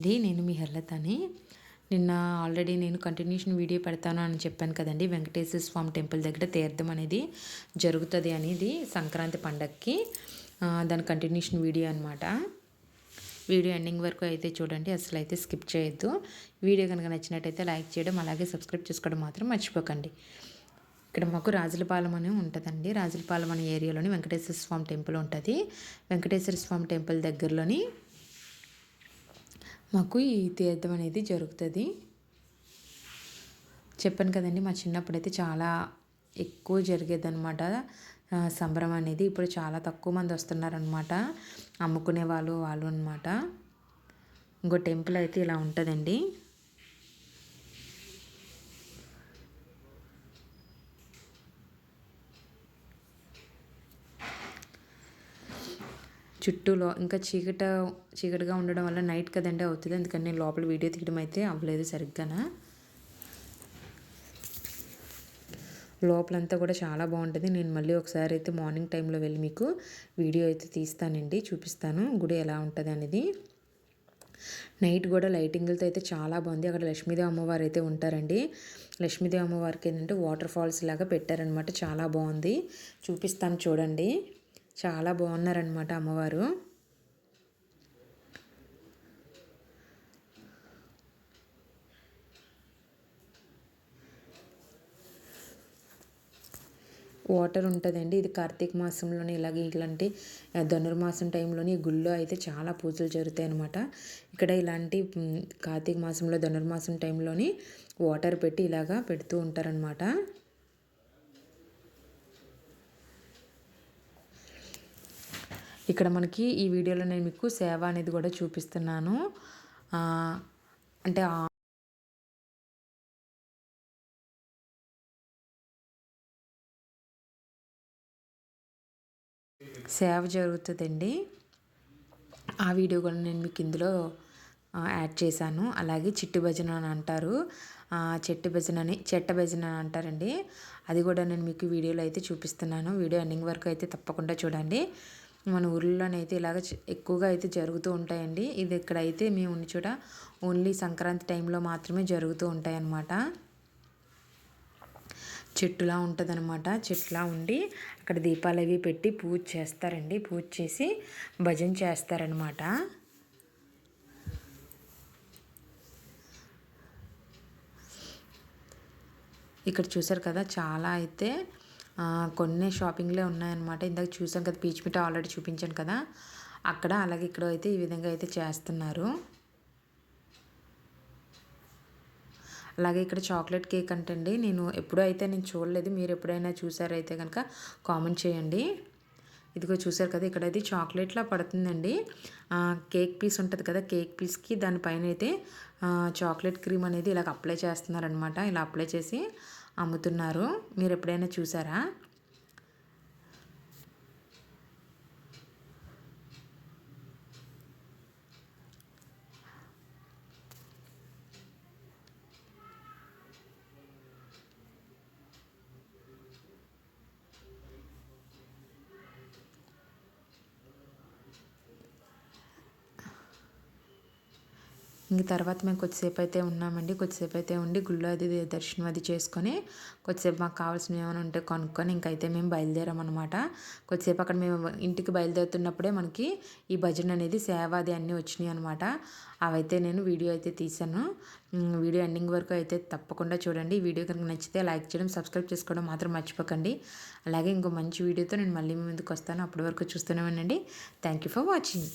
అండి నేను మీ హెర్లతని. నిన్న ఆల్రెడీ నేను కంటిన్యూషన్ వీడియో పెడతాను అని చెప్పాను కదండి. వెంకటేశ్వర స్వామి టెంపుల్ దగ్గర తీర్థం అనేది జరుగుతుంది అనేది సంక్రాంతి పండగకి దాని కంటిన్యూషన్ వీడియో అనమాట వీడియో ఎండింగ్ వరకు అయితే చూడండి అసలు అయితే స్కిప్ చేయొద్దు. వీడియో కనుక నచ్చినట్టయితే లైక్ చేయడం అలాగే సబ్స్క్రైబ్ చేసుకోవడం మాత్రం మర్చిపోకండి. ఇక్కడ మాకు రాజులపాలెం అని ఉంటుందండి. రాజులపాలెం అనే ఏరియాలోని వెంకటేశ్వర స్వామి టెంపుల్ ఉంటుంది. వెంకటేశ్వర స్వామి టెంపుల్ దగ్గరలోని మాకు ఈ తీర్థం అనేది జరుగుతుంది. చెప్పాను కదండి మా చిన్నప్పుడైతే చాలా ఎక్కువ జరిగేదనమాట సంబరం అనేది ఇప్పుడు చాలా తక్కువ మంది వస్తున్నారనమాట అమ్ముకునే వాళ్ళు వాళ్ళు అనమాట ఇంకో టెంపుల్ అయితే ఇలా ఉంటుందండి. చుట్టూలో ఇంకా చీకట చీకటిగా ఉండడం వల్ల నైట్ కదండి అవుతుంది. అందుకని నేను లోపల వీడియో తీయడం అయితే అవ్వలేదు సరిగ్గా లోపలంతా కూడా చాలా బాగుంటుంది. నేను మళ్ళీ ఒకసారి అయితే మార్నింగ్ టైంలో వెళ్ళి మీకు వీడియో అయితే తీస్తానండి చూపిస్తాను. గుడి ఎలా ఉంటుంది అనేది. నైట్ కూడా లైటింగ్లతో అయితే చాలా బాగుంది. అక్కడ లక్ష్మీదేవి అమ్మవారు అయితే ఉంటారండి. లక్ష్మీదేవి అమ్మవారికి ఏంటంటే వాటర్ ఫాల్స్ లాగా పెట్టారనమాట చాలా బాగుంది. చూపిస్తాను చూడండి. చాలా బాగున్నారనమాట అమ్మవారు. వాటర్ ఉంటుందండి. ఇది కార్తీక మాసంలోనే ఇలాగే ఇలాంటి ధనుర్మాసం టైంలోని గుళ్ళో అయితే చాలా పూజలు జరుగుతాయి అనమాట ఇక్కడ ఇలాంటి కార్తీక మాసంలో ధనుర్మాసం టైంలోని వాటర్ పెట్టి ఇలాగా పెడుతూ ఉంటారనమాట ఇక్కడ మనకి ఈ వీడియోలో నేను మీకు సేవ అనేది కూడా చూపిస్తున్నాను. అంటే సేవ జరుగుతుందండి. ఆ వీడియో కూడా నేను మీకు ఇందులో యాడ్ చేశాను. అలాగే చిట్టు భజన అని అంటారు. చెట్టు భజన అని చెట్ట భజన అని అంటారండి. అది కూడా నేను మీకు వీడియోలో అయితే చూపిస్తున్నాను. వీడియో ఎండింగ్ వరకు అయితే తప్పకుండా చూడండి. మన ఊర్లోనైతే ఇలాగ ఎక్కువగా అయితే జరుగుతూ ఉంటాయండి. ఇది ఇక్కడైతే మేము ఉన్న చోట ఓన్లీ సంక్రాంతి టైంలో మాత్రమే జరుగుతూ ఉంటాయి అన్నమాట చెట్టులా ఉంటుందన్నమాట. చెట్టులా ఉండి అక్కడ దీపాలు అవి పెట్టి పూజ చేస్తారండి. పూజ చేసి భజన చేస్తారనమాట ఇక్కడ చూసారు కదా చాలా అయితే కొన్ని షాపింగ్లే ఉన్నాయన్నమాట. ఇందాక చూసాం కదా పీచ్ మిఠా ఆల్రెడీ చూపించాను కదా. అక్కడ అలాగే ఇక్కడ అయితే ఈ విధంగా అయితే చేస్తున్నారు. అలాగే ఇక్కడ చాక్లెట్ కేక్ అంటండి నేను ఎప్పుడూ అయితే నేను చూడలేదు మీరు ఎప్పుడైనా చూసారైతే కనుక కామెంట్ చేయండి. ఇదిగో చూసారు కదా ఇక్కడ అయితే చాక్లెట్లా పడుతుందండి. కేక్ పీస్ ఉంటుంది కదా కేక్ పీస్కి దానిపైన అయితే చాక్లెట్ క్రీమ్ అనేది ఇలాగ అప్లై చేస్తున్నారనమాట ఇలా అప్లై చేసి అమ్ముతున్నారు. మీరు ఎప్పుడైనా చూసారా? ఇంక తర్వాత మేము కొద్దిసేపు అయితే ఉన్నామండి. కొద్దిసేపు అయితే ఉండి గుళ్ళో అది దర్శనం అది చేసుకొని కొద్దిసేపు మాకు కావాల్సిన ఏమైనా ఉంటే కొనుక్కొని ఇంకైతే మేము బయలుదేరామన్నమాట. కొద్దిసేపు అక్కడ మేము ఇంటికి బయలుదేరుతున్నప్పుడే మనకి ఈ భజన అనేది సేవ అది అన్నీ వచ్చినాయి అనమాట అవైతే నేను వీడియో అయితే తీశాను. వీడియో ఎండింగ్ వరకు అయితే తప్పకుండా చూడండి. ఈ వీడియో కనుక నచ్చితే లైక్ చేయడం సబ్స్క్రైబ్ చేసుకోవడం మాత్రం మర్చిపోకండి. అలాగే ఇంకో మంచి వీడియోతో నేను మళ్ళీ ముందుకు వస్తాను. అప్పటి వరకు చూస్తూనే ఉండండి. Thank you for watching.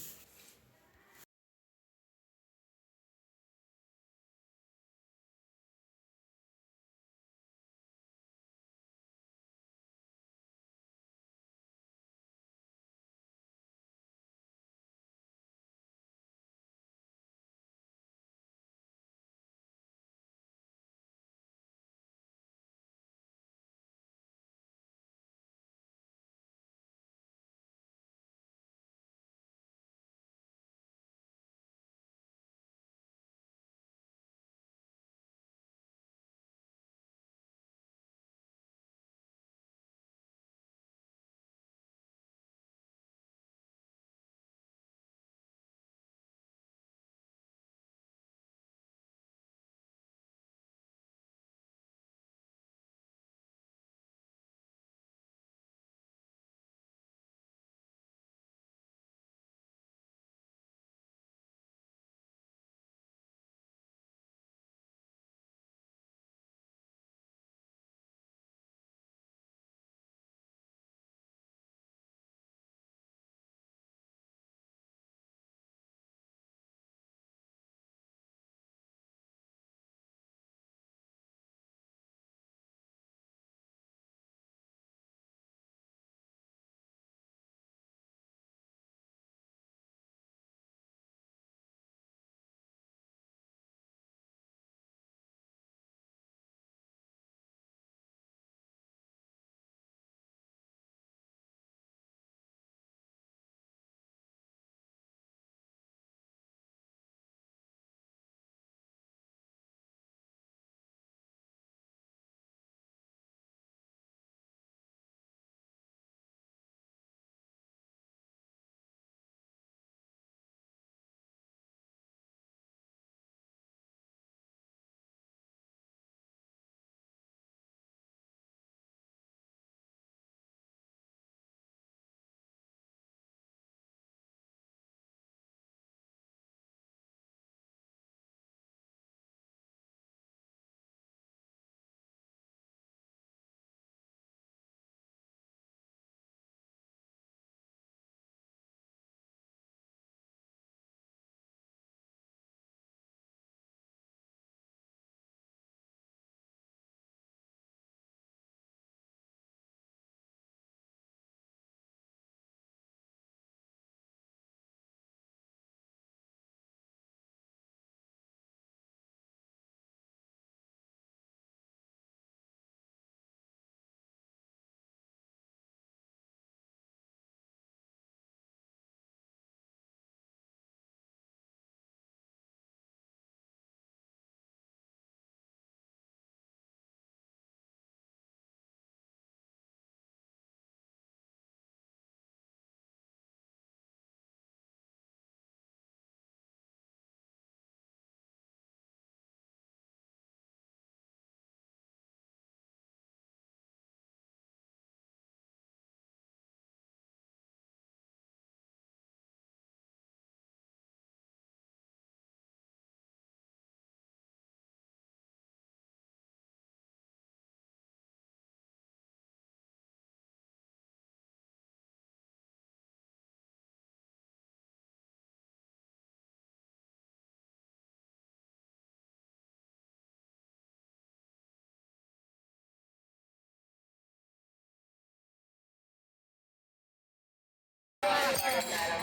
Yeah.